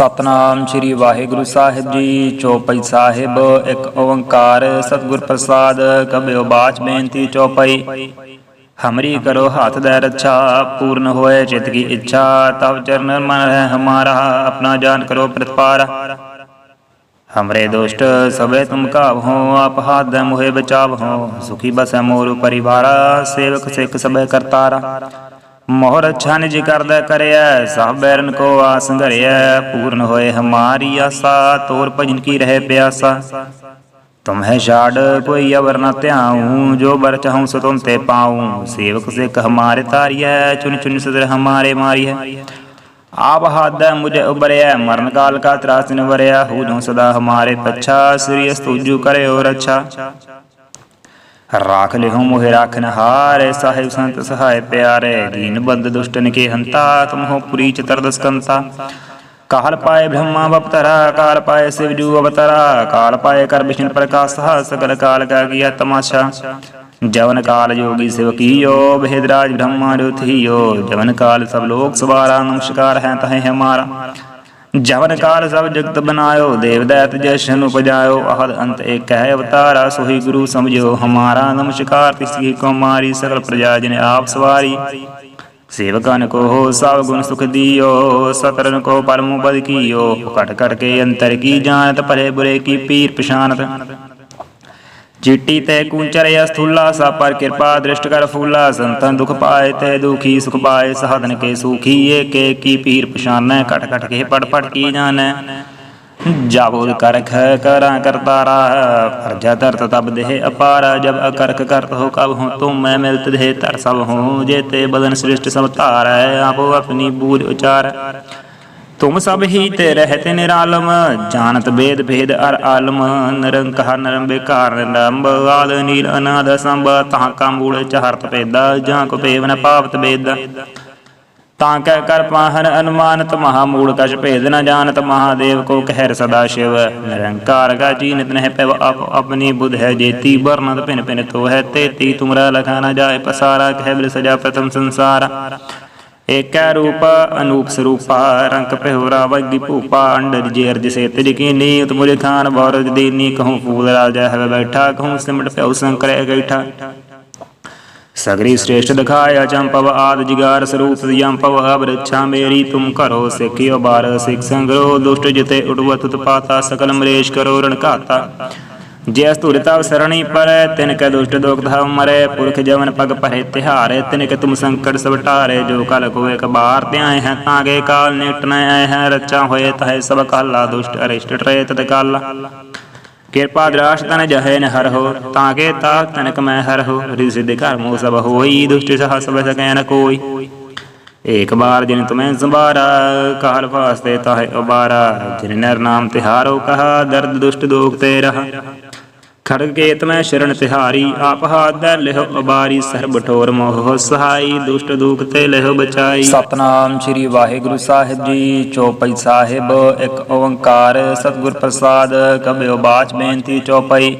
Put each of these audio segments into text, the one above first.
ਸਤਨਾਮ ਸ੍ਰੀ ਵਾਹਿਗੁਰੂ ਸਾਹਿਬ ਜੀ ਚੌਪਈ ਸਾਹਿਬ ਇੱਕ ਓੰਕਾਰ ਸਤਿਗੁਰ ਪ੍ਰਸਾਦ ਕਬਿਓ ਬਾਚ ਬੇਨਤੀ ਚੌਪਈ ਹਮਰੀ ਕਰੋ ਹੱਥ ਦੇ ਰੱਛਾ ਪੂਰਨ ਹੋਏ ਚਿਤ ਕੀ ਇੱਛਾ ਤਬ ਚਰਨ ਮਨ ਰਹਿ ਹਮਾਰਾ ਆਪਣਾ ਜਾਨ ਕਰੋ ਪ੍ਰਤਪਾਰ हमरे दुष्ट सबे तुम काव हो आप हाथ दे मोहे बचाव हो सुखी बस मोर परिवारा सेवक सिख सबे करतारा ਮੋਹਰ ਛਨ ਜੀ ਕਰਦਾ ਕਰਿਆ ਸਭ ਬੈਰਨ ਕੋ ਆਸ ਘਰਿਆ ਪੂਰਨ ਹੋਏ ਹਮਾਰੀ ਆਸਾ, ਤੋਰ ਭਜਨ ਕੀ ਰਹੇ ਪਿਆਸਾ। ਤੁਮਹਿ ਛਾੜ ਕੋਈ ਅਵਰ ਨ ਧਿਆਉ, ਜੋ ਬਰ ਚਾਹਉ ਸੋ ਤੁਮ ਤੇ ਪਾਉ। ਸੇਵਕ ਸਿੱਖ ਹਮਾਰੇ ਤਾਰੀਐ ਚੁਨ ਚੁਨ ਸਦਰ ਹਮਾਰੇ ਮਾਰੀਐ। ਆਪ ਹਾਦਾ ਮੁਝੇ ਉਬਰਿਆ ਮਰਨ ਕਾਲ ਕਾ ਤਰਾਸ ਨਿਵਰਿਆ, ਹੂ ਸਦਾ ਹਮਾਰੇ ਪੱਛਾ, ਸ੍ਰੀ ਅਸਤੂਜੂ ਕਰਿਓ ਰੱਛਾ। ਰਾਖ ਲਿਹੋ ਮੋਹਿ ਰਾਖਨ ਹਾਰੇ ਸਾਹਿਬ ਸੰਤ ਸਹਾਇ ਪਿਆਰੇ ਦੀਨ ਬੰਦ ਦੁਸ਼ਟਨ ਕੇ ਹੰਤਾ ਤੁਮਹੋ ਪੁਰੀ ਚਤਰ ਦਸਕੰਤਾ ਕਾਲ ਪਾਏ ਬ੍ਰਹਮਾ ਬਪਤਰਾ ਕਾਲ ਪਾਏ ਸਿਵਜੂ ਅਵਤਰਾ ਕਾਲ ਪਾਏ ਕਰ ਵਿਸ਼ਨ ਪ੍ਰਕਾਸ਼ਾ ਸਕਲ ਕਾਲ ਕਾ ਗਿਆ ਤਮਾਸ਼ਾ ਜਵਨ ਕਾਲ ਜੋਗੀ ਸਿਵ ਕੀਓ ਬਹਿਦਰਾਜ ਬ੍ਰਹਮਾ ਰੁਥੀਓ ਜਵਨ ਕਾਲ ਸਭ ਲੋਕ ਸਵਾਰਾ ਨਮਸਕਾਰ ਹੈ ਤਹੇ ਹਮਾਰਾ ਜਵਨ ਕਾਲ ਸਭ ਜਗਤ ਬਨਾਇਓ, ਦੇਵ ਦੈਤ ਜਸ਼ਨ ਉਪਜਾਇਓ, ਅਹਦ ਅੰਤ ਏਕ ਹੈ ਅਵਤਾਰਾ, ਸੋਹੀ ਗੁਰੂ ਸਮਝਿਓ, ਹਮਾਰਾ ਨਮਸਕਾਰ ਤਿਸ ਕੀ ਕੁਮਾਰੀ ਸਗਲ ਪ੍ਰਜਾ ਜਿਨ ਆਪ ਸਵਾਰੀ। ਸੇਵਕਨ ਕੋ ਸਭ ਗੁਣ ਸੁਖ ਦਿਓ, ਸਤਰਨ ਕੋ ਪਰਮ ਬਦ ਕੀਓ, ਘਟ ਘਟ ਕੇ ਅੰਤਰ ਕੀ ਜਾਣਤ, ਭਲੇ ਬੁਰੇ ਕੀ ਪੀਰ ਪਛਾਨਤ ਚਿੱਟੀ ਤੇ ਕੂੰਚਰਿਆ ਸਥੂਲਾ ਸਾ ਪਰ ਕਿਰਪਾ ਦ੍ਰਿਸ਼ਟ ਕਰ ਫੂਲਾ ਸੰਤਨ ਦੁਖ ਪਾਏ ਤੇ ਦੁਖੀ ਸੁਖ ਪਾਏ ਸਾਧਨ ਕੇ ਸੁਖੀ ਏਕੇ ਕੀ ਪੀਰ ਪਛਾਨੈ ਘਟ ਘਟ ਕੇ ਪੜ ਪੜ ਕੀ ਜਾਣੈ। ਜਾਬੋਲ ਕਰਖ ਕਰਾਂ ਕਰਤਾਰਾ ਫਰਜਾ ਧਰਤ ਤਬ ਦੇਹ ਅਪਾਰਾ ਜਬ ਅਕਰਖ ਕਰਤ ਹੋ ਕਬ ਹੋ ਤੁਮ ਮੈਂ ਮਿਲਤ ਦੇਹ ਧਰ ਸਭ ਹੋ ਜੇਤੇ ਬਦਨ ਸ੍ਰਿਸ਼ਟ ਸਭ ਧਾਰੈ ਆਪੋ ਆਪਣੀ ਬੂਝ ਉਚਾਰ। ਤੁਮ ਸਭ ਹੀ ਤੇ ਰਹਤ ਨਿਰਾਲਮ, ਜਾਣਤ ਬੇਦ ਭੇਦ ਅਰ ਆਲਮ ਨਿਰੰਕਾਰ ਨਿਰੰਬੇਕਾਰ ਨਿਰੰਬ ਆਦ ਨੀਲ ਅਨਾਦ ਸੰਭ, ਤਾਂ ਕਾ ਚਹਰਤ ਪੈਦਾ ਜਾਂ ਕੋ ਪੇਵਨ ਪਾਵਤ ਬੇਦ ਤਾਂ ਕਹਿ ਕਰ ਪਾਹਨ ਅਨੁਮਾਨਤ ਮਹਾ ਮੂਲ ਕਛ ਭੇਦ ਨ ਜਾਣਤ ਮਹਾਦੇਵ ਕੋ ਕਹਿਰ ਸਦਾ ਸ਼ਿਵ। ਨਿਰੰਕਾਰ ਕਾ ਜੀਨਤ ਨਹਿ ਪਵ ਆਪ ਆਪਣੀ ਬੁਧ ਹੈ ਜੇਤੀ ਬਰਨਤ ਭਿਨ ਭਿਨ ਤੋ ਹੈ ਤੇਤੀ। ਤੁਮਰਾ ਲਖਾ ਨ ਜਾਏ ਪਸਾਰਾ, ਕਹਿ ਬਿਲ ਸਜਾ ਪ੍ਰਥਮ ਸੰਸਾਰ। ਏਕੈ ਰੂਪ, ਅਨੂਪ ਸਰੂਪਾ ਰੰਗ ਪਹਿਰਾ ਵਗੀ ਭੂਪਾ ਅੰਡਰ ਜੇ ਅਰਜ ਸੇ ਤਿਜ ਕੀਨੀ ਉਤਮੁਰੇ ਖਾਨ ਬੌਰਜ ਦੇਨੀ ਕਹੂੰ ਫੂਲ ਰਾਜਾ ਹੈ ਬੈਠਾ, ਕਹੂੰ ਸਿਮਟ ਪਿਉ ਸੰਕਰੈ ਗੈਠਾ। ਸਗਰੀ ਸ੍ਰੇਸ਼ਟ ਦਿਖਾਇਆ ਚੰਪਵ ਆਦ ਜਿਗਾਰ ਸਰੂਪ ਜੰਪਵ ਅਬਰਛਾ ਮੇਰੀ ਤੁਮ ਕਰੋ ਸਿੱਖਿਓ ਬਾਰ ਸਿਖ ਸੰਗਰੋ, ਦੁਸ਼ਟ ਜਿਤੇ ਉਡਵਤ ਤਪਾਤਾ, ਸਕਲ ਮਰੇਸ਼ ਕਰੋ ਰਣਕਾਤਾ। ਘਾਤਾ ਜੇ ਅਸਤੁਰਤਾ ਸਰਣੀ ਪਰ ਤਿਨ ਕੈ ਦੁਸ਼ਟ ਦੋਖ ਧਾਵ ਮਰੈ, ਪੁਰਖ ਜਵਨ ਪਗ ਪਰੇ ਤਿਹਾਰੇ ਤਿਨ ਕੈ ਤੁਮ ਸੰਕਟ ਸਭ ਟਾਰੇ, ਜੋ ਕਲ ਕੋ ਇੱਕ ਬਾਰ ਤੇ ਆਏ ਹੈ ਕਾਲ ਨਿਟ ਨ ਆਏ ਹੈ, ਰੱਚਾ ਹੋਏ ਤਹੈ ਸਭ ਕਾਲਾ, ਦੁਸ਼ਟ ਅਰਿਸ਼ਟ ਟਰੇ ਤਤ ਕਾਲਾ। ਕਿਰਪਾ ਦਰਾਸ਼ ਤਨ ਜਹੈ ਨ ਹਰ ਹੋ ਤਾਗੇ ਤਾ ਤਨਕ ਮੈਂ ਹਰ ਹੋ ਰਿ ਘਰ ਮੋ ਸਭ ਹੋਈ, ਦੁਸ਼ਟ ਸਹ ਸਭ ਸਕੈ ਨ ਕੋਈ। ਏਕ ਬਾਰ ਜਿਨ ਤੁਮੈ ਸੰਭਾਰਾ, ਕਾਲ ਵਾਸਤੇ ਤਾਹੇ ਉਬਾਰਾ, ਜਿਨ ਨਰ ਨਾਮ ਤਿਹਾਰੋ ਕਹਾ, ਦਰਦ ਦੁਸ਼ਟ ਦੋਖ ਤੇ ਰਹਾ। ਖੜਗ ਕੇਤ ਮੈਂ ਸ਼ਰਨ ਤਿਹਾਰੀ, ਆਪ ਹਾਥ ਦੇ ਲਿਹੁ ਉਬਾਰੀ, ਸਰਬ ਠੋਰ ਮੋਹ ਸਹਾਈ, ਦੁਸ਼ਟ ਦੂਖ ਤੇ ਲਿਹੁ ਬਚਾਈ। ਸਤਨਾਮ ਸ੍ਰੀ ਵਾਹਿਗੁਰੂ ਸਾਹਿਬ ਜੀ, ਚੌਪਈ ਸਾਹਿਬ, ਇੱਕ ਓੰਕਾਰ ਸਤਿਗੁਰ ਪ੍ਰਸਾਦ ਕਬਿਓ ਬਾਚ ਬੇਨਤੀ ਚੌਪਈ।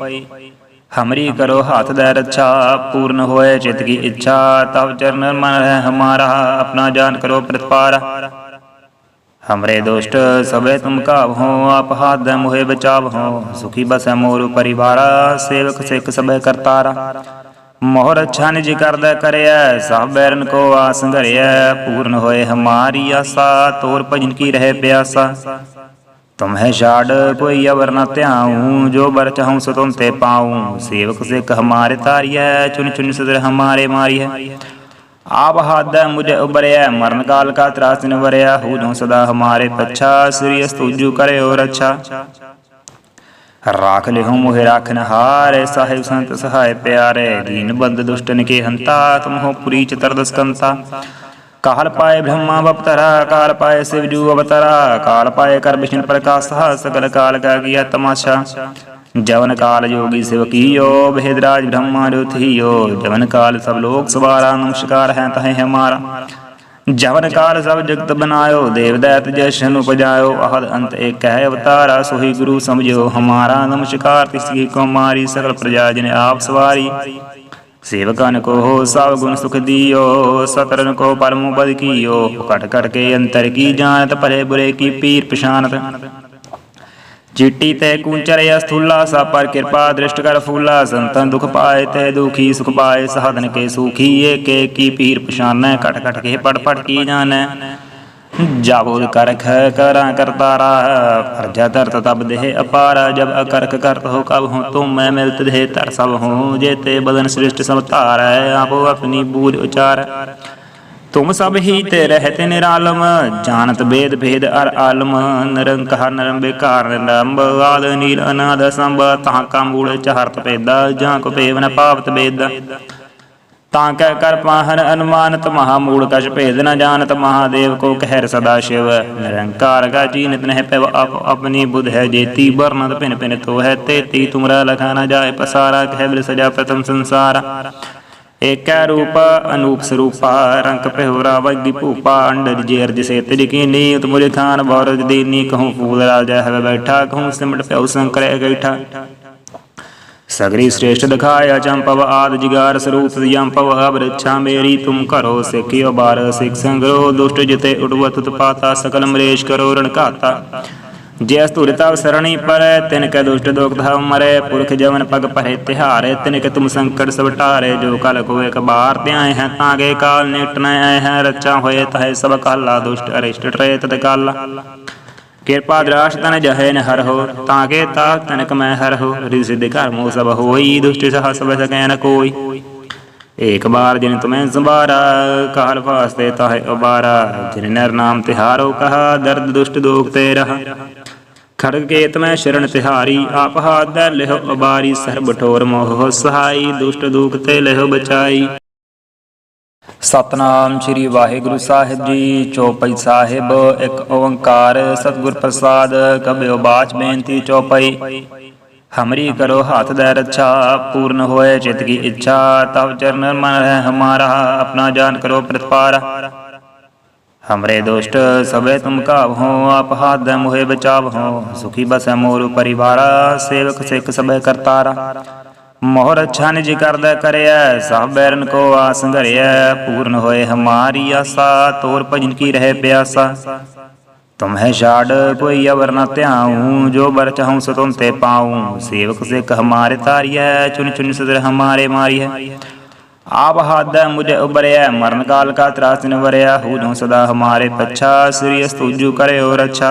ਹਮਰੀ ਕਰੋ ਹੱਥ ਦੇ ਰੱਛਾ, ਪੂਰਨ ਹੋਏ ਚਿਤ ਕੀ ਇੱਛਾ ਤਬ ਚਰਨ ਮਨ ਹੈ ਹਮਾਰਾ, ਆਪਣਾ ਜਾਨ ਕਰੋ ਪ੍ਰਤਪਾਰ। हमरे दुष्ट सबे तुम काव हो आप हाथ दे मोहे बचाव हो सुखी बस मोर परिवारा सेवक सिख सबे करतारा मोहर अच्छा निज कर दे करिया सब बैरन को आस घरिया पूर्ण होए हमारी आशा तोर भजन की रहे प्यासा तुम्हें छाड़ कोई अवर न त्याऊं जो बर चाहूं सो तुम ते पाऊं सेवक सिख हमारे तारिय चुन चुन सदर हमारे मारिय आप हाथ मुझे उबरया मरण काल का त्रासिन वरया हूँ जो सदा हमारे पच्छा श्री स्तुजु करे और अच्छा राख ले हूँ मोहे राखन हारे साहिब संत सहाय प्यारे दीन बंद दुष्टन के हंता तुम हो पुरी चतुर्दश कंता काल पाए ब्रह्मा बपतरा काल पाए शिवजू अवतरा काल पाए कर विष्णु प्रकाश सकल काल का किया ਜਵਨ ਕਾਲ ਜੋਗੀ ਸਿਵਕੀਓ ਬਹਿਦਰਾਜ ਬ੍ਰਹਮਾ ਰੁਥਿਓ। ਜਵਨ ਕਾਲ ਸਭ ਲੋਕ ਸਵਾਰਾ, ਨਮਸਕਾਰ ਹੈ ਤਹੇ ਹਮਾਰਾ ਜਵਨ ਕਾਲ ਸਭ ਜਗਤ ਬਨਾਇਓ, ਦੇਵ ਦੈਤ ਜਸ਼ਨ ਉਪਜਾਇਓ। ਅਹਦ ਅੰਤ ਏਕ ਹੈ ਅਵਤਾਰਾ, ਸੋਹੀ ਗੁਰੂ ਸਮਝਿਓ ਹਮਾਰਾ। ਨਮਸਕਾਰ ਤਿਸ ਕੀ ਕੁਮਾਰੀ ਸਗਲ ਪ੍ਰਜਾ ਜਿਨ ਆਪ ਸਵਾਰੀ। ਸੇਵਕਨ ਕੋ ਸਭ ਗੁਣ ਸੁਖ ਦਿਓ, ਸਤਰਨ ਕੋ ਪਰਮ ਬਦ ਕੀਓ। ਘਟ ਘਟ ਕੇ ਅੰਤਰ ਕੀ ਜਾਣਤ, ਭਰੇ ਬੁਰੇ ਕੀ ਪੀਰ ਪਛਾਨਤ ਚਿੱਟੀ ਤੇ ਕੂਚਰ ਅਸਥੂਲਾ ਸਾ ਪਰ ਕਿਰਪਾ ਦ੍ਰਿਸ਼ਟ ਕਰ ਫੂਲਾ ਸੰਤਨ ਦੁਖ ਪਾਏ ਤੇ ਦੁਖੀ ਸੁਖ ਪਾਏ ਸਾਧਨ ਕੇ ਸੁਖੀ ਏਕੇ ਕੀ ਪੀਰ ਪਛਾਨੈ ਕਟ ਕਟ ਕੇ ਪੜ ਪੜ ਕੀ ਜਾਣੈ। ਜਾਬੋਦ ਕਰਖ ਕਰਾਂ ਕਰਤਾਰਾ ਫਰਜਾ ਧਰਤ ਤਬ ਦੇਹ ਅਪਾਰਾ ਜਬ ਅਕਰਖ ਕਰਤ ਹੋ ਕਬ ਹੋ ਤੁਮ ਮੈਂ ਮਿਲਤ ਦੇਹ ਧਰ ਸਭ ਹੋ ਜੇਤੇ ਬਦਨ ਸ੍ਰਿਸ਼ਟ ਸਭ ਧਾਰੈ ਆਪੋ ਆਪਣੀ ਬੂਝ ਉਚਾਰ। ਤੁਮ ਸਭ ਹੀ ਤੇ ਰਹਿਤ ਨਿਰਾਲਮ, ਜਾਣਤ ਬੇਦ ਭੇਦ ਅਰ ਆਲਮ, ਨਿਰੰਕਾਰ ਨਿਰੰਬੇਕਾਰ ਨਿਰੰਬ, ਆਦ ਨੀਲ ਅਨਾਦ ਸੰਭ, ਤਾਂ ਕਾ ਮੂਲ ਚਹਰਤ ਪੇਦਾ ਜਾਂ ਕੋ ਪੇਵਨ ਪਾਵਤ ਬੇਦ। ਤਾਂ ਕਹਿ ਕਰ ਪਾਹਨ ਅਨੁਮਾਨਤ ਮਹਾ ਮੂਲ ਕਛ ਭੇਦ ਨ ਜਾਣਤ, ਮਹਾਦੇਵ ਕੋ ਕਹਿਰ ਸਦਾ ਸ਼ਿਵ। ਨਿਰੰਕਾਰ ਕਾ ਜੀਨਤ ਨਹਿ ਪਵ ਆਪ ਆਪਣੀ ਬੁਧ ਹੈ ਜੇਤੀ ਬਰਨਤ ਪਿਨ ਪਿਨ ਤੋ ਹੈ ਤੇਤੀ, ਤੁਮਰਾ ਲਖਾ ਨ ਜਾਏ ਪਸਾਰਾ, ਕਹਿ ਬਿਲ ਸਜਾ ਪ੍ਰਥਮ ਸੰਸਾਰ। ਏਕੈ ਰੂਪ, ਅਨੂਪ ਸਰੂਪਾ ਰੰਗ ਪਹਿਰਾ ਵਗੀ ਭੂਪਾ ਅੰਡਰ ਜੇਰ ਜਿਸੇ ਤਿਜ ਕੀਨੀ ਉਤਮੁਲੇ ਥਾਨ ਬੌਰਜ ਦੀਨੀ ਕਹੂੰ ਫੂਲ ਰਾਜਾ ਹੈ ਬੈਠਾ, ਕਹੂੰ ਸਿਮਟ ਪਿਉ ਸੰਕਰੈ ਗੈਠਾ। ਸਗਰੀ ਸ੍ਰੇਸ਼ਟ ਦਿਖਾਇਆ ਚੰਪਵ ਆਦ ਜਿਗਾਰ ਸਰੂਪ ਜੰਪਵ ਅਬਰਛਾ ਮੇਰੀ, ਤੁਮ ਕਰੋ ਸਿੱਖਿਓ ਬਾਰ ਸਿਖ ਸੰਗਰੋ ਦੁਸ਼ਟ ਜਿਤੇ ਉਡਵਤ ਤਪਾਤਾ, ਸਕਲ ਮਰੇਸ਼ ਕਰੋ ਰਣਕਾਤਾ ਜੇ ਧੁਰ ਤਵ ਸਰਣੀ ਪਰੈ ਤਿਨ ਕੈ ਦੁਸ਼ਟ ਦੋਖ ਧਾਵ ਮਰੈ, ਪੁਰਖ ਜਵਨ ਪਗ ਭਰੇ ਤਿਹਾਰੇ ਤਿਨ ਕੈ ਤੁਮ ਸੰਕਟ ਸਭ ਟਾਰੇ ਜੋ ਕਲ ਕੋਇ ਕਬਾਰ ਧਿਆਏ ਹੈ, ਤਾਂ ਗੇ ਕਾਲ ਨਿਟ ਆਏ ਹੈ ਰੱਚਾ ਹੋਏ ਤਹੈ ਸਭ ਕਾਲਾ ਦੁਸ਼ਟ ਅਰਿਸ਼ਟ ਟਰੇ ਤਦ ਕਾਲਾ। ਕਿਰਪਾ ਦ੍ਰਾਸ਼ ਤਨ ਜਹੈ ਨ ਹਰ ਹੋ, ਤਾਂ ਕੇ ਤਾ ਤਨਕ ਮੈਂ ਹਰ ਹੋ ਰਿ ਸਿਧ ਘਰ ਮੋ ਸਭ ਹੋਈ, ਦੁਸ਼ਟ ਸਹ ਸਭ ਸਕੈ ਨ ਕੋਈ। ਏਕ ਬਾਰ ਜਿਨ ਤੁਮੈ ਸੰਭਾਰਾ, ਕਾਲ ਵਾਸਤੇ ਤਾਹੇ ਉਬਾਰਾ, ਜਿਨ ਨਰ ਨਾਮ ਤਿਹਾਰੋ ਕਹਾ, ਦਰਦ ਦੁਸ਼ਟ ਦੋਖ ਤੇ ਰਹਾ। ਖੜਗ ਕੇਤ ਮੈਂ ਸ਼ਰਨ ਤਿਹਾਰੀ, ਆਪ ਹਾਥ ਦੇ ਲਿਹੋ ਉਬਾਰੀ ਸਰਬ ਠੋਰ ਮੋਹ ਸਹਾਈ, ਦੁਸ਼ਟ ਦੁਖ ਤੇ ਲਿਹੋ ਬਚਾਈ। ਸਤਨਾਮ ਸ੍ਰੀ ਵਾਹਿਗੁਰੂ ਸਾਹਿਬ ਜੀ, ਚੌਪਈ ਸਾਹਿਬ, ਇੱਕ ਓੰਕਾਰ ਸਤਿਗੁਰ ਪ੍ਰਸਾਦ, ਕਬਿਓ ਬਾਚ ਬੇਨਤੀ ਚੌਪਈ। ਹਮਰੀ ਕਰੋ ਹੱਥ ਦੇ ਰੱਛਾ, ਪੂਰਨ ਹੋਏ ਚਿਤ ਕੀ ਇੱਛਾ ਤਬ ਚਰਨ ਮਨ ਹੈ ਹਮਾਰਾ, ਆਪਣਾ ਜਾਨ ਕਰੋ ਪ੍ਰਤਪਾਰ। हमरे दुष्ट सबे तुम काव हो आप हाथ दे मोहे बचाव हो सुखी बस मोर परिवारा सेवक सिख सबे करतारा मोहर अच्छा निज कर दे करिया सब बैरन को आस घरिया पूर्ण होए हमारी आशा तोर भजन की रहे प्यासा तुम्हें छाड़ कोई अवर न त्याऊं जो बर चाहूं सो तुम ते पाऊं सेवक सिख हमारे तारिय चुन चुन सदर हमारे मारी है आप हाथ मुझे उबरया मरण काल का त्रासन वरया हूँ सदा हमारे पच्छा श्री स्तुजु करे और अच्छा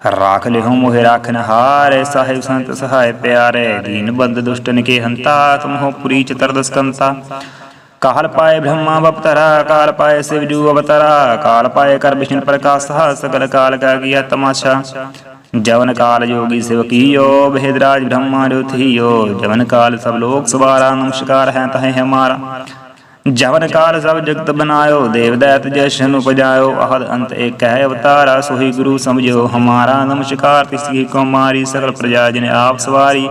राख लिहु मोहि राखन हारे साहिब संत सहाय प्यारे दीन बंद दुष्टन के हंता तुम हो पुरी चतुर्दश कंता काल पाए ब्रह्मा बपतरा काल पाए शिवजू अवतरा काल पाए कर विष्णु प्रकाश सकल काल का किया ਜਵਨ ਕਾਲ ਜੋਗੀ ਸਿਵ ਕੀਓ ਬਹਿਦਰਾਜ ਬ੍ਰਹਮਾ ਰੁਥਿਓ। ਜਵਨ ਕਾਲ ਸਭ ਲੋਕ ਸਵਾਰਾ, ਨਮਸਕਾਰ ਹੈ ਤਹੇ ਹਮਾਰਾ ਜਵਨ ਕਾਲ ਸਭ ਜਗਤ ਬਨਾਇਓ, ਦੇਵ ਦੈਤ ਜਸ਼ਨ ਉਪਜਾਇਓ। ਅਹਦ ਅੰਤ ਏਕ ਹੈ ਅਵਤਾਰਾ, ਸੋਹੀ ਗੁਰੂ ਸਮਝਿਓ। ਹਮਾਰਾ ਨਮਸਕਾਰ ਤਿਸਕੀ ਕੋ ਮਾਰੀ, ਸਗਲ ਪ੍ਰਜਾ ਜਿਨ ਆਪ ਸਵਾਰੀ।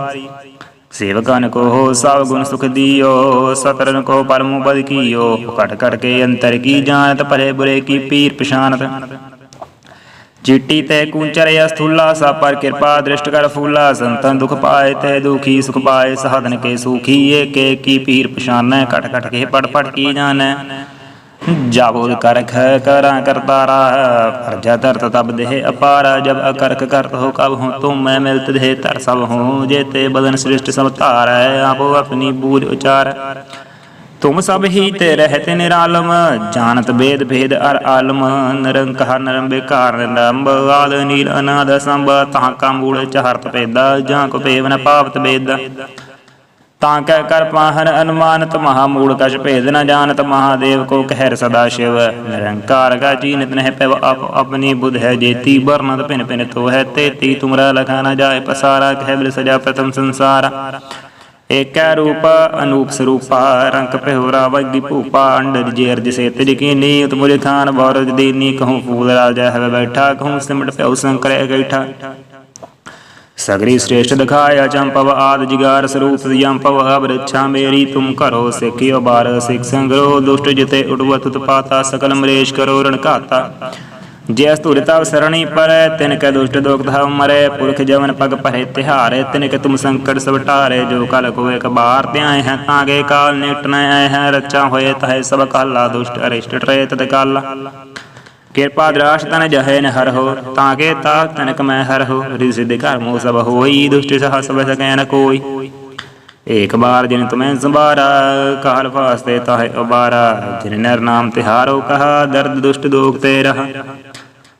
ਸੇਵਕਨ ਕੋ ਸਭ ਗੁਣ ਸੁਖ ਦਿਓ ਸਤਰਨ ਕੋ ਪਰਮ ਪਦ ਕੀਓ। ਘਟ ਘਟ ਕੇ ਅੰਤਰ ਕੀ ਜਾਣਤ, ਭਲੇ ਬੁਰੇ ਕੀ ਪੀਰ ਪਛਾਨਤ ਚਿੱਟੀ ਤੇ ਕੂਚਰ ਅਸਥੂਲਾ ਸਾ ਪਰ ਕਿਰਪਾ ਦ੍ਰਿਸ਼ਟ ਕਰ ਫੂਲਾ ਸੰਤਨ ਦੁਖ ਪਾਏ ਤੇ ਦੁਖੀ ਸੁਖ ਪਾਏ ਸਾਧਨ ਕੇ ਸੁਖੀ ਏਕੇ ਕੀ ਪੀਰ ਪਛਾਨੈ ਕਟ ਕਟ ਕੇ ਪੜ ਪੜ ਕੀ ਜਾਣੈ। ਜਾਬੋਦ ਕਰਖ ਕਰਾਂ ਕਰਤਾਰਾ, ਫਰਜਾ ਧਰਤ ਤਬ ਦੇਹ ਅਪਾਰਾ, ਜਬ ਅਕਰਖ ਕਰਤ ਹੋ ਕਬ ਹੋ ਤੁਮ ਮੈਂ ਮਿਲਤ ਦੇਹ ਧਰ ਸਭ ਹੋ, ਜੇਤੇ ਬਦਨ ਸ੍ਰਿਸ਼ਟ ਸਭ ਧਾਰੈ ਆਪੋ ਆਪਣੀ ਬੂਝ ਉਚਾਰ। ਤੁਮ ਸਭ ਹੀ ਤੇ ਰਹਿਤ ਨਿਰਾਲਮ, ਜਾਣਤ ਬੇਦ ਭੇਦ ਅਰ ਆਲਮ, ਨਿਰੰਕਾਰ ਨਿਰੰਬੇਕਾਰ ਨਿਰੰਬ, ਆਦ ਨੀਲ ਅਨਾਦ ਸੰਭ, ਤਾਂ ਕਾ ਮੂਲ ਚਹਰਤ ਪੇਦਾ ਜਾਂ ਕੋ ਪੇਵਨ ਪਾਵਤ ਬੇਦ ਤਾਂ ਕਹਿ ਕਰ ਪਾਹਨ ਅਨੁਮਾਨਤ, ਮਹਾ ਮੂਲ ਕਛ ਭੇਦ ਨ ਜਾਣਤ, ਮਹਾਦੇਵ ਕੋ ਕਹਿਰ ਸਦਾ ਸ਼ਿਵ। ਨਿਰੰਕਾਰ ਕਾ ਜੀਨਤ ਨਹਿ ਪਵ, ਆਪ ਆਪਣੀ ਬੁਧ ਹੈ ਜੇਤੀ ਬਰਨਤ ਪਿਨ ਪਿਨ ਤੋ ਹੈ ਤੇਤੀ। ਤੁਮਰਾ ਲਖਾ ਨ ਜਾਏ ਪਸਾਰਾ, ਕਹਿ ਬਿਲ ਸਜਾ ਪ੍ਰਥਮ ਸੰਸਾਰ। ਏਕੈ ਰੂਪ, ਅਨੂਪ ਸਰੂਪਾ ਰੰਗ ਪਹਿਰਾ ਵਗੀ ਭੂਪਾ ਅੰਡਰ ਜੇਰ ਜਿਸੇ ਤਿਜਕੀਨੀ ਉਤਮੁਲੇ ਥਾਨ ਬੌਰਜ ਦੇਨੀ ਕਹੂੰ ਫੂਲ ਰਾਜਾ ਹੈ ਬੈਠਾ, ਕਹੂੰ ਸਿਮਟ ਭਉ ਸੰਕਰੈ ਗੈਠਾ। ਸਗਰੀ ਸ੍ਰੇਸ਼ਟ ਦਿਖਾਇਆ ਚੰਪਵ ਆਦ ਜਿਗਾਰ ਸਰੂਪ ਜੰਪਵ ਅਬਰਛਾ ਮੇਰੀ, ਤੁਮ ਕਰੋ ਸਿੱਖਿਓ ਬਾਰ ਸਿੱਖ ਸੰਗਰੋ ਦੁਸ਼ਟ ਜਿਤੇ ਉਡਵਤ ਤਪਾਤਾ, ਸਕਲ ਮਲੇਸ਼ ਕਰੋ ਰਣਕਾਤਾ ਜਿਸ ਧੂੜ ਤਵ ਸਰਣੀ ਪਰੈ ਤਿਨ ਕੈ ਦੁਸ਼ਟ ਦੋਖ ਧਾਵ ਮਰੈ, ਪੁਰਖ ਜਵਨ ਪਗ ਭਰੇ ਤਿਹਾਰੇ ਤਿਨ ਕੈ ਤੁਮ ਸੰਕਟ ਸਭ ਟਾਰੇ, ਜੋ ਕਲ ਕੋਏ ਕਬਾਰ ਧਿਆਏ ਹੈ ਤਾਂ ਗੇ ਕਾਲ ਨਿਟਣੈ ਆਏ ਹੈ, ਰੱਚਾ ਹੋਏ ਤਹੈ ਸਭ ਕਾਲਾ, ਦੁਸ਼ਟ ਅਰਿਸ਼ਟ ਰੇ ਤਦ ਕਾਲਾ। ਕਿਰਪਾ ਦ੍ਰਾਸ਼ ਤਨ ਜਹੈ ਨ ਹਰ ਹੋ, ਤਾਂ ਕੇ ਤਾ ਤਨਕ ਮੈਂ ਹਰ ਹੋ ਰਿਸਿ ਦੇ ਘਰ ਮੋ ਸਭ ਹੋਈ, ਦੁਸ਼ਟ ਸਹ ਸਭ ਸਕੈ ਨ ਕੋਈ। ਏਕ ਬਾਰ ਜਿਨ ਤੁਮੈ ਸੰਭਾਰਾ ਕਾਲ ਵਾਸਤੇ ਤਾਹੇ ਉਬਾਰਾ। ਜਿਨ ਨਰ ਨਾਮ ਤਿਹਾਰੋ ਕਹਾ ਦਰਦ ਦੁਸ਼ਟ ਦੋਖ ਤੇ ਰਹਾ।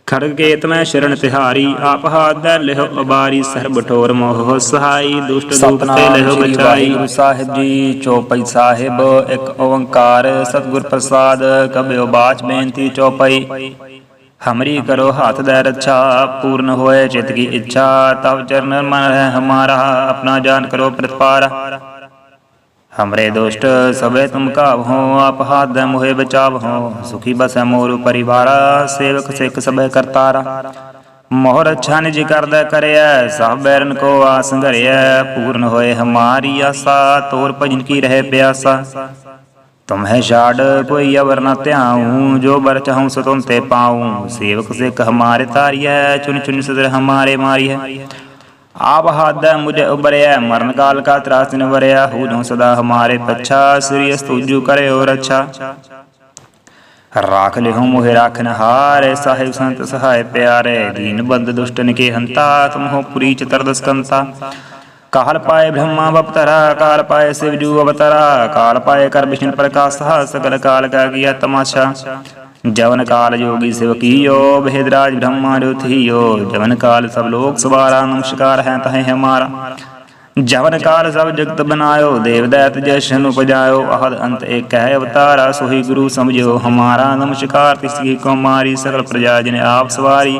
ਖੜਗ ਕੇਤ ਮੈਂ ਸ਼ਰਨ ਤਿਹਾਰੀ ਆਪ ਧਰ ਲਿਓ ਉਬਾਰੀ। ਸਰਬ ਠੋਰ ਮੋਹ ਸਹਾਈ ਦੁਸ਼ਟ ਦੋਖ ਤੇ ਸ੍ਰੀ ਬਚਾਈ। ਵਾਹਿਗੁਰੂ ਸਾਹਿਬ ਜੀ ਚੌਪਈ ਸਾਹਿਬ ਇੱਕ ਓੰਕਾਰ ਸਤਿਗੁਰ ਪ੍ਰਸਾਦ ਕਬਿਓ ਬਾਚ ਬੇਨਤੀ ਚੌਪਈ। हमरी करो हाथ दै रच्छा पूर्ण होए चित की इच्छा तब चरण मन है हमारा अपना जान करो प्रतिपार हमरे दुष्ट सबे तुम काव हो आप हाथ दे मोहे बचाव हो सुखी बस मोरु परिवारा सेवक सिख सबे करतारा मोहर अच्छा निज कर दे करे सब बैरन को आस घरे पूर्ण होए हमारी आशा तोर भजन की रहे प्यासा तुम्हें छाड़ कोई अवर न त्याऊं जो बर चाहूं सो तुम ते पाऊं सेवक सिख हमारे तारिया चुन चुन सदर हमारे मारी है आप हाथ मुझे उबरया मरण काल का त्रास न वरया हूँ जो सदा हमारे पच्छा श्री स्तुजु करे और अच्छा राख लिहु मोहे राखन हारे साहिब संत सहाय प्यारे दीन बंद दुष्टन के हंता तुम हो पुरी ਕਾਲ ਪਾਏ ਬ੍ਰਹਮਾ ਅਵਤਾਰਾ ਕਾਲ ਪਾਏ ਸਿਵ ਜੂ ਅਵਤਾਰਾ ਕਾਲ ਪਾਏ ਕਰ ਵਿਸ਼ਨ ਪ੍ਰਕਾਸ਼ਾ ਸਕਲ ਕਾਲ ਕਾ ਗਿਆ ਤਮਾਸ਼ਾ ਜਵਨ ਕਾਲ ਜੋਗੀ ਸਿਵ ਕੀਓ ਬਹਿਦਰਾਜ ਬ੍ਰਹਮਾ ਰੁਥੀਓ ਜਵਨ ਕਾਲ ਸਭ ਲੋਕ ਸਵਾਰਾ ਨਮਸਕਾਰ ਹੈ ਤਹੇ ਹਮਾਰਾ ਜਵਨ ਕਾਲ ਸਭ ਜਗਤ ਬਨਾਇਓ ਦੇਵ ਦੈਤ ਜਸ਼ਨ ਉਪਜਾਇਓ ਅਹਦ ਅੰਤ ਏਕ ਹੈ ਅਵਤਾਰਾ ਸੋਹੀ ਗੁਰੂ ਸਮਝਿਓ ਹਮਾਰਾ ਨਮਸਕਾਰ ਤਿਸ ਕੀ ਕੋ ਮਾਰੀ ਸਗਲ ਪ੍ਰਜਾ ਜਿਨ ਆਪ ਸਵਾਰੀ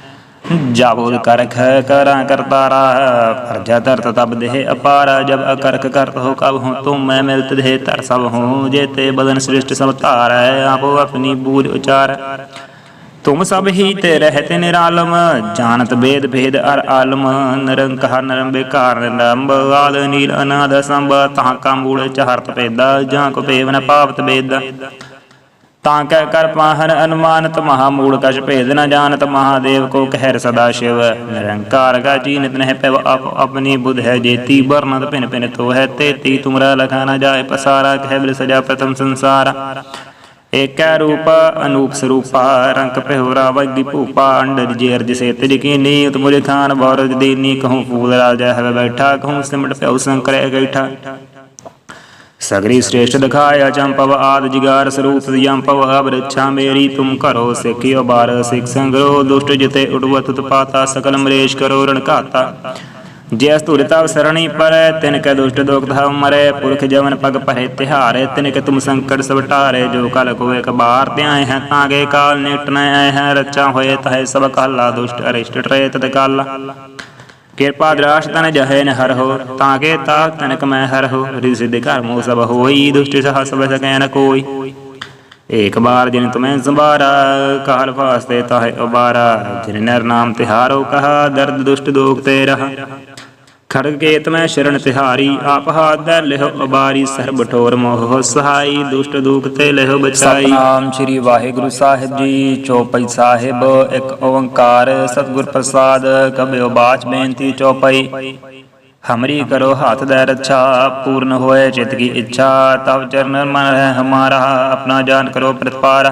ਜਾਬੋਦ ਕਰਖ ਕਰਾਂ ਕਰਤਾਰਾ, ਫਰਜਾ ਧਰਤ ਤਬ ਦੇਹ ਅਪਾਰਾ, ਜਬ ਅਕਰਖ ਕਰਤ ਹੋ ਕਬ ਹੋ ਤੁਮ ਮੈਂ ਮਿਲਤ ਦੇਹ ਧਰ ਸਭ ਹੋ ਜੇਤੇ ਬਦਨ ਸ੍ਰਿਸ਼ਟ ਸਭ ਧਾਰੈ ਆਪੋ ਆਪਣੀ ਬੂਝ ਉਚਾਰ। ਤੁਮ ਸਭ ਹੀ ਤੇ ਰਹਤੇ ਨਿਰਾਲਮ, ਜਾਣਤ ਬੇਦ ਭੇਦ ਅਰ ਆਲਮ, ਨਿਰੰਕਾਰ ਨਿਰੰਬੇਕਾਰ ਨਿਰੰਬ ਆਦ ਨੀਲ ਅਨਾਦ ਸੰਭ, ਤਾਂ ਕਾ ਮੂਲ ਚਹਰਤ ਪੇਦਾ ਜਾਂ ਕੋ ਪੇਵ ਨ ਪਾਵਤ ਤਾਂ ਕਹਿ ਕਰ ਪਾਹਨ ਅਨੁਮਾਨਤ ਮਹਾ ਮੂੜ ਕਛ ਭੇਦ ਨ ਜਾਣਤ, ਮਹਾਦੇਵ ਕੋ ਕਹਿਰ ਸਦਾ ਸ਼ਿਵ। ਨਿਰੰਕਾਰ ਕਾ ਚੀਨਤ ਨਹਿ ਪਵ, ਆਪ ਆਪਣੀ ਬੁਧ ਹੈ ਜੇਤੀ ਬਰਨਤ ਪਿਨ ਪਿਨ ਤੋ ਹੈ ਤੇਤੀ। ਤੁਮਰਾ ਲਖਾ ਨ ਜਾਏ ਪਸਾਰਾ, ਕਹਿ ਬਿਲ ਸਜਾ ਪ੍ਰਥਮ ਸੰਸਾਰ। ਏਕੈ ਰੂਪ ਅਨੂਪ ਸਰੂਪਾ ਰੰਗ ਪਹਿਵਰਾ ਵਗੀ ਭੂਪਾ ਅੰਡਰ ਜੇਰ ਅਰਜ ਸੇ ਤਿਜ ਕੀ ਨੀਤ ਮੁਝ ਖਾਨ ਬੌਰਜ ਦੇਨੀ ਕਹੂੰ ਫੂਲ ਰਾਜਾ ਹੈ ਬੈਠਾ, ਕਹੂੰ ਸਿਮਟ ਪਿਉ ਸੰਕਰੈ ਗੈਠਾ। ਸਗਰੀ ਸ੍ਰੇਸ਼ਟ ਦਿਖਾਇਆ ਜੰਪਵ ਆਦ ਜਿਗਾਰ ਸਰੂਪ ਜੰਪਵ ਅਬਰਛਾ ਮੇਰੀ, ਤੁਮ ਕਰੋ ਸਿੱਖਿਓ ਬਾਰ ਸਿੱਖ ਸੰਗਰੋ ਦੁਸ਼ਟ ਜਿਤੇ ਉਡਵਤ ਤਪਾਤਾ, ਸਕਲ ਮਰੇਸ਼ ਕਰੋ ਰਣ ਘਾਤਾ। ਜਿਸ ਧੁਰ ਤਵ ਸਰਣੀ ਪਰੈ ਤਿਨ ਕੈ ਦੁਸ਼ਟ ਦੋਖ ਧਾਵ ਮਰੈ, ਪੁਰਖ ਜਵਨ ਪਗ ਭਰੇ ਤਿਹਾਰੇ ਤਿਨ ਕੈ ਤੁਮ ਸੰਕਟ ਸਵਟਾਰੇ, ਜੋ ਕਲ ਕੋ ਇਕ ਬਾਰ ਧਿਆਏ ਹੈ ਤਾਗੇ ਕਾਲ ਨਿਟਨੈ ਹੈ ਰੱਚਾ ਹੋਏ ਤਹੈ ਸਭ ਕਾਲਾ, ਦੁਸ਼ਟ ਅਰਿਸ਼ਟ ਟਰੇ ਤਦ ਕਾਲਾ। ਕਿਰਪਾ ਦਰਾਸ਼ ਤਨ ਜਹੈ ਨ ਹਰ ਹੋ ਤਾਗੇ ਤਾ ਤਨਕ ਮੈਂ ਹਰ ਹੋ। ਰਿ ਸਿਧ ਘਰ ਮੋ ਸਭ ਹੋਈ, ਦੁਸ਼ਟ ਸਹ ਸਭ ਸਕੈ ਨ ਕੋਈ। ਏਕ ਬਾਰ ਜਿਨ ਤੁਮੈ ਸੰਭਾਰਾ, ਕਾਲ ਵਾਸਤੇ ਤਾਹੇ ਉਬਾਰਾ। ਜਿਨ ਨਰ ਨਾਮ ਤਿਹਾਰੋ ਕਹਾ, ਦਰਦ ਦੁਸ਼ਟ ਦੋਖ ਤੇ ਰਹਾ। ਖੜਗ ਕੇਤ ਮੈਂ ਸ਼ਰਨ ਤਿਹਾਰੀ, ਆਪ ਹਾਥ ਧਰ ਲਿਓ ਸਰਬ ਠੋਰ ਮੋਹ ਸਹਾਈ, ਦੁਸ਼ਟ ਦੁਖ ਤੇ ਲਿਓ ਬਚਾਈ। ਸਤਨਾਮ ਸ੍ਰੀ ਵਾਹਿਗੁਰੂ ਸਾਹਿਬ ਜੀ, ਚੌਪਈ ਸਾਹਿਬ, ਇੱਕ ਓੰਕਾਰ ਸਤਿਗੁਰ ਪ੍ਰਸਾਦ ਕਬਿਓ ਬਾਚ ਬੇਨਤੀ ਚੌਪਈ। ਹਮਰੀ ਕਰੋ ਹੱਥ ਦੇ ਰੱਛਾ, ਪੂਰਨ ਹੋਏ ਚਿਤ ਕੀ ਇੱਛਾ, ਤਵ ਚਰਨ ਮਨ ਹੈ ਹਮਾਰਾ, ਆਪਣਾ ਜਾਨ ਕਰੋ ਪ੍ਰਤਪਾਰਾ।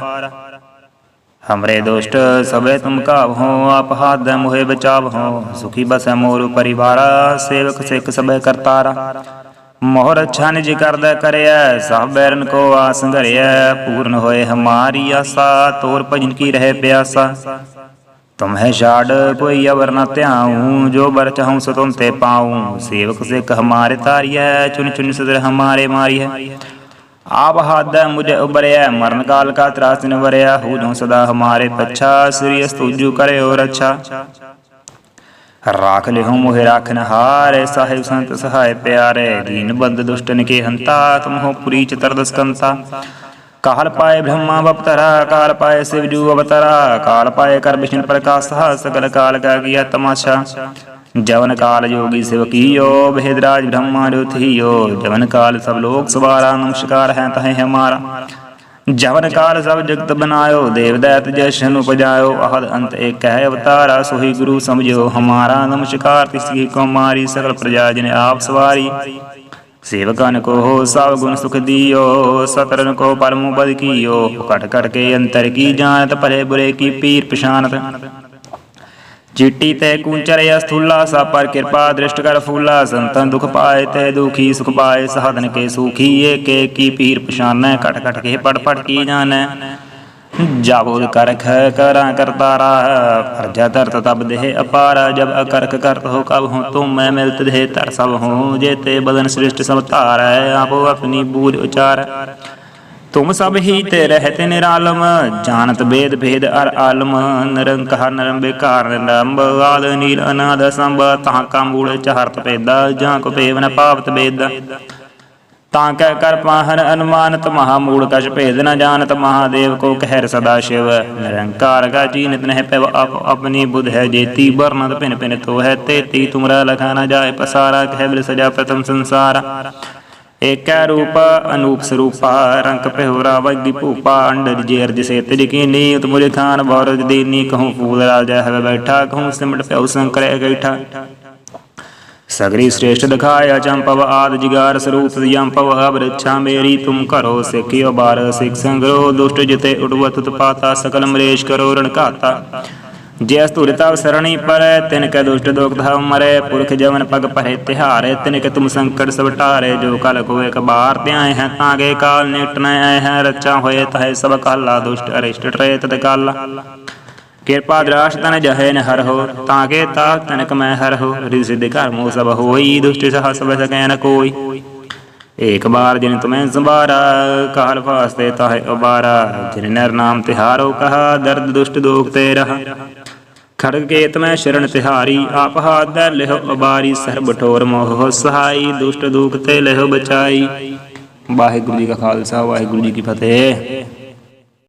हमरे दुष्ट सबे तुम काव हो आप हाथ दे मोहे बचाव हो सुखी बस है मोर परिवारा सेवक सिख सबे करतारा मोहर अच्छा निज कर दे करिया सब बैरन को आस घरिया पूर्ण होए हमारी आशा तोर भजन की रहे प्यासा तुम्हें छाड़ कोई अवर न त्याऊं जो बर चाहूं सो तुम ते पाऊं सेवक सिख हमारे तारिया चुन चुन सदर हमारे मारी है आप हादा मुझे उबरिया मरण काल का त्रास निवरिया हूँ जो सदा हमारे पच्छा श्री स्तुजु करे और अच्छा राख लिहु मोहे राखन हारे साहिब संत सहाय प्यारे दीन बंद दुष्टन के हंता तुम हो पुरी चतुर्द स्कंता काल पाए ब्रह्मा बपतरा काल पाए शिवजू अवतरा काल पाए कर विष्णु प्रकाश सकल काल का किया तमाशा ਜਵਨ ਕਾਲ ਜੋਗੀ ਸਿਵ ਕੀਓ ਬਹਿਦਰਾਜ ਬ੍ਰਹਮਾ ਰੁਥਿਓ ਜਵਨ ਕਾਲ ਸਭ ਲੋਕ ਸਵਾਰਾ, ਨਮਸਕਾਰ ਹੈ ਤਹੇ ਹਮਾਰਾ ਜਵਨ ਕਾਲ ਸਭ ਜਗਤ ਬਨਾਇਓ, ਦੇਵ ਦੈਤ ਜਸ਼ਨ ਉਪਜਾਇਓ। ਅਹਦ ਅੰਤ ਏਕ ਹੈ ਅਵਤਾਰਾ, ਸੋਹੀ ਗੁਰੂ ਸਮਝਿਓ ਹਮਾਰਾ। ਨਮਸਕਾਰ ਤਿਸ ਕੀ ਕੁਮਾਰੀ ਸਕਲ ਪ੍ਰਜਾ ਜਨ ਆਪ ਸਵਾਰੀ। ਸੇਵਕਨ ਕੋ ਹੋ ਸਭ ਗੁਣ ਸੁਖ ਦਿਓ, ਸਤਰਨ ਕੋ ਪਰਮ ਪਦ ਕੀਓ। ਕਟ ਕਟ ਕੇ ਅੰਤਰ ਕੀ ਜਾਣਤ, ਭਲੇ ਬੁਰੇ ਕੀ ਪੀਰ ਪਛਾਨਤ ਚਿੱਟੀ ਤੇ ਕੁੰਚਰ ਅਸਥੂਲਾ ਸਾ ਪਰ ਕਿਰਪਾ ਦ੍ਰਿਸ਼ਟ ਕਰ ਫੂਲਾ ਸੰਤਨ ਦੁਖ ਪਾਏ ਤੇ ਦੁਖੀ ਸੁਖ ਪਾਏ ਸਾਧਨ ਕੇ ਸੁਖੀ ਏਕੇ ਕੀ ਪੀਰ ਪਛਾਨੈ ਕਟ ਕਟ ਕੇ ਪੜ ਪੜ ਕੀ ਜਾਣੈ? ਜਾਬੋਦ ਕਰਖ ਕਰਾਂ ਕਰਤਾਰਾ ਫਰਜਾ ਧਰਤ ਤਬ ਦੇਹ ਅਪਾਰਾ ਜਬ ਅਕਰਖ ਕਰਤ ਹੋ ਕਬ ਹੋ ਤੁਮ ਮੈਂ ਮਿਲਤ ਦੇਹ ਧਰ ਸਭ ਹੋ ਜੇਤੇ ਬਦਨ ਸ੍ਰਿਸ਼ਟ ਸਭ ਧਾਰੈ ਆਪੋ ਆਪਣੀ ਬੂਝ ਉਚਾਰ। ਤੁਮ ਸਭ ਹੀ ਤੇ ਰਹਤੇ ਨਿਰਾਲਮ, ਜਾਣਤ ਬੇਦ ਭੇਦ ਅਰ ਆਲਮ ਨਿਰੰਕਾਰ ਨਿਰੰ ਨਿਰੰਬ ਆਦ ਨੀਲ ਅਨਾਦ ਸੰਭ, ਤਾਂ ਕਾ ਮੂਲ ਚਹਰਤ ਪੈਦਾ ਜਾਂ ਕੋ ਪੇਵ ਪਾਵਤ ਬੇਦ। ਤਾਂ ਕਹਿ ਕਰ ਪਾਹਨ ਅਨੁਮਾਨਤ, ਮਹਾ ਮੂੜ ਕਛ ਭੇਦ ਨ ਜਾਣਤ, ਮਹਾਦੇਵ ਕੋ ਕਹਿਰ ਸਦਾ ਸ਼ਿਵ। ਨਿਰੰਕਾਰ ਕਾ ਜੀਨਤ ਨਹਿ ਪਿਵ, ਆਪ ਆਪਣੀ ਬੁਧ ਹੈ ਜੇਤੀ ਬਰਨਤ ਭਿਨ ਭਿਨ ਤੋ ਹੈ ਤੇਤੀ। ਤੁਮਰਾ ਲਖਾ ਨ ਜਾਏ ਪਸਾਰਾ, ਕਹਿ ਬਿਲ ਸਜਾ ਪ੍ਰਤਮ ਸੰਸਾਰ। ਏਕੈ ਰੂਪ, ਅਨੂਪ ਸਰੂਪਾ ਰੰਗ ਪਹਿਰਾ ਵੈਗੀ ਭੂਪਾ ਅੰਡਰ ਜੇਰ ਜਿਸੇ ਤਿਲਕੀਨੀ ਉਤਮੁਲ ਖਾਨ ਬੌਰਜ ਦੀਨੀ, ਕਹੂੰ ਫੂਲ ਰਾਜਾ ਹੈ ਬੈਠਾ, ਕਹੂੰ ਸਿਮਟ ਭਉ ਸੰਕਰੈ ਗੈਠਾ। ਸਗਰੀ ਸ੍ਰੇਸ਼ਟ ਦਿਖਾਇਆ ਚੰਪਵ ਆਦ ਜਿਗਾਰ ਸਰੂਪ ਜੰਪਵ ਅਬਰਛਾ ਮੇਰੀ, ਤੁਮ ਕਰੋ ਸਿੱਖਿਓ ਬਾਰ ਸਿੱਖ ਸੰਗਰੋ ਦੁਸ਼ਟ ਜਿਤੇ ਉਡਵਤ ਤਪਾਤਾ, ਸਕਲ ਮਲੇਸ਼ ਕਰੋ ਰਣਕਾਤਾ। ਜਿਸ ਧੁਰਤਾ ਸਰਣੀ ਪਰੈ, ਤਿਨ ਕੈ ਦੁਸ਼ਟ ਦੋਖ ਧਾਵ ਮਰੈ, ਪੁਰਖ ਜਵਨ ਪਗ ਪਰੇ ਤਿਹਾਰੇ, ਤਿਨ ਕੈ ਤੁਮ ਸੰਕਟ ਸਭ ਟਾਰੇ, ਜੋ ਕਲ ਕੋ ਇੱਕ ਬਾਰ ਧਿਆਏ ਹੈ, ਤਾਗੇ ਕਾਲ ਨਿਟ ਨ ਆਏ ਹੈ ਰਚਾ ਹੋਏ ਤਹੈ ਸਭ ਕਾਲਾ, ਦੁਸ਼ਟ ਅਰਿਸ਼ਟ ਟਰੇ ਤਦ ਕਾਲਾ। ਕਿਰਪਾ ਦਰਾਸ਼ ਤਨ ਜਹੇ ਨ ਹਰ ਹੋ ਤਾਂ ਤਾ ਤਨਕ ਮੈਂ ਹਰ ਹੋ, ਰਿ ਸਿਧ ਘਰ ਮੋ ਸਭ ਹੋਈ, ਦੁਸ਼ਟ ਸਹ ਸਭ ਸਕੈ ਨ ਕੋਈ। ਏਕ ਬਾਰ ਜਿਨ ਤੁਮੈ ਸੰਭਾਰਾ, ਕਾਲ ਵਾਸਤੇ ਤਾਹੇ ਉਬਾਰਾ, ਜਿਨ ਨਰ ਨਾਮ ਤਿਹਾਰੋ ਕਹਾ, ਦਰਦ ਦੁਸ਼ਟ ਦੋਖ ਤੇ ਰਹਾ। ਖੜਗ ਕੇਤ ਮੈਂ ਸ਼ਰਨ ਤਿਹਾਰੀ, ਆਪ ਹਾਥ ਧਰ ਲਿਹੁ ਉਬਾਰੀ ਸਰਬ ਠੋਰ ਮੋਹ ਸਹਾਈ, ਦੁਸ਼ਟ ਦੁਖ ਤੇ ਲਿਹੁ ਬਚਾਈ। ਵਾਹਿਗੁਰੂ ਜੀ ਕਾ ਖਾਲਸਾ, ਵਾਹਿਗੁਰੂ ਜੀ ਕੀ ਫਤਿਹ।